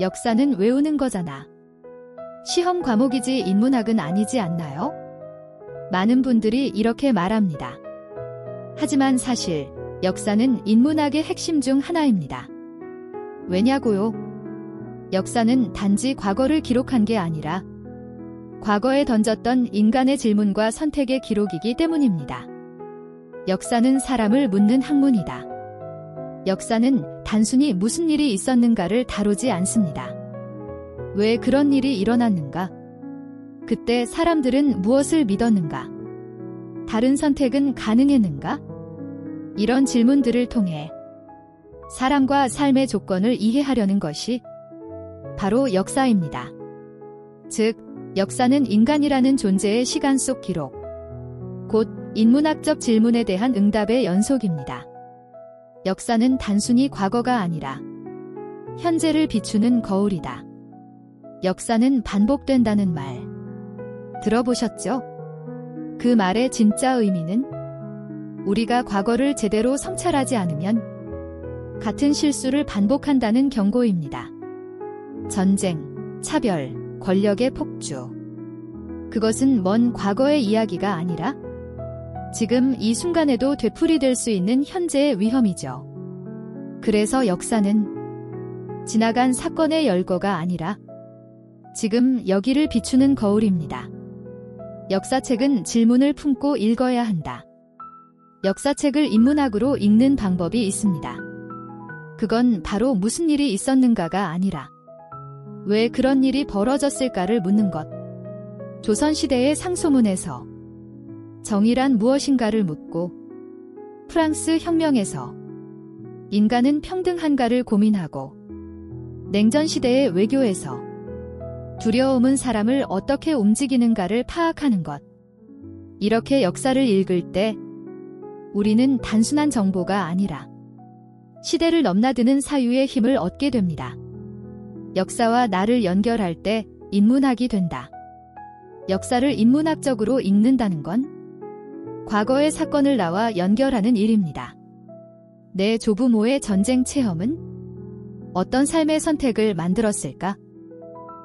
역사는 외우는 거잖아. 시험 과목이지 인문학은 아니지 않나요? 많은 분들이 이렇게 말합니다. 하지만 사실 역사는 인문학의 핵심 중 하나입니다. 왜냐고요? 역사는 단지 과거를 기록한 게 아니라 과거에 던졌던 인간의 질문과 선택의 기록이기 때문입니다. 역사는 사람을 묻는 학문이다. 역사는 단순히 무슨 일이 있었는가를 다루지 않습니다. 왜 그런 일이 일어났는가? 그때 사람들은 무엇을 믿었는가? 다른 선택은 가능했는가? 이런 질문들을 통해 사람과 삶의 조건을 이해하려는 것이 바로 역사입니다. 즉, 역사는 인간이라는 존재의 시간 속 기록, 곧 인문학적 질문에 대한 응답의 연속입니다. 역사는 단순히 과거가 아니라 현재를 비추는 거울이다. 역사는 반복된다는 말. 들어보셨죠? 그 말의 진짜 의미는 우리가 과거를 제대로 성찰하지 않으면 같은 실수를 반복한다는 경고입니다. 전쟁, 차별, 권력의 폭주. 그것은 먼 과거의 이야기가 아니라 지금 이 순간에도 되풀이될 수 있는 현재의 위험이죠. 그래서 역사는 지나간 사건의 열거가 아니라 지금 여기를 비추는 거울입니다. 역사책은 질문을 품고 읽어야 한다. 역사책을 인문학으로 읽는 방법이 있습니다. 그건 바로 무슨 일이 있었는가가 아니라 왜 그런 일이 벌어졌을까를 묻는 것. 조선시대의 상소문에서 정의란 무엇인가를 묻고 프랑스 혁명에서 인간은 평등한가를 고민하고 냉전 시대의 외교에서 두려움은 사람을 어떻게 움직이는가를 파악하는 것. 이렇게 역사를 읽을 때 우리는 단순한 정보가 아니라 시대를 넘나드는 사유의 힘을 얻게 됩니다. 역사와 나를 연결할 때 인문학이 된다. 역사를 인문학적으로 읽는다는 건 과거의 사건을 나와 연결하는 일입니다. 내 조부모의 전쟁 체험은 어떤 삶의 선택을 만들었을까?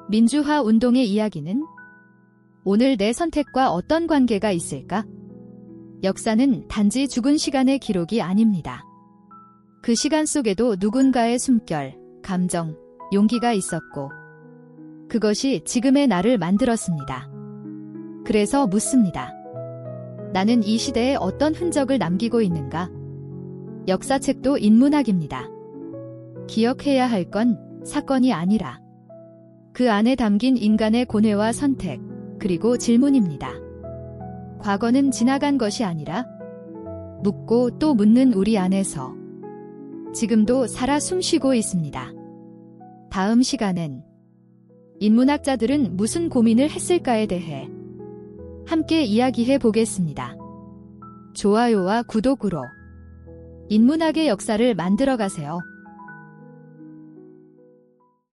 민주화 운동의 이야기는 오늘 내 선택과 어떤 관계가 있을까? 역사는 단지 죽은 시간의 기록이 아닙니다. 그 시간 속에도 누군가의 숨결, 감정, 용기가 있었고, 그것이 지금의 나를 만들었습니다. 그래서 묻습니다. 나는 이 시대에 어떤 흔적을 남기고 있는가? 역사책도 인문학입니다. 기억해야 할 건 사건이 아니라 그 안에 담긴 인간의 고뇌와 선택, 그리고 질문입니다. 과거는 지나간 것이 아니라 묻고 또 묻는 우리 안에서 지금도 살아 숨쉬고 있습니다. 다음 시간엔 인문학자들은 무슨 고민을 했을까에 대해 함께 이야기해 보겠습니다. 좋아요와 구독으로 인문학의 역사를 만들어 가세요.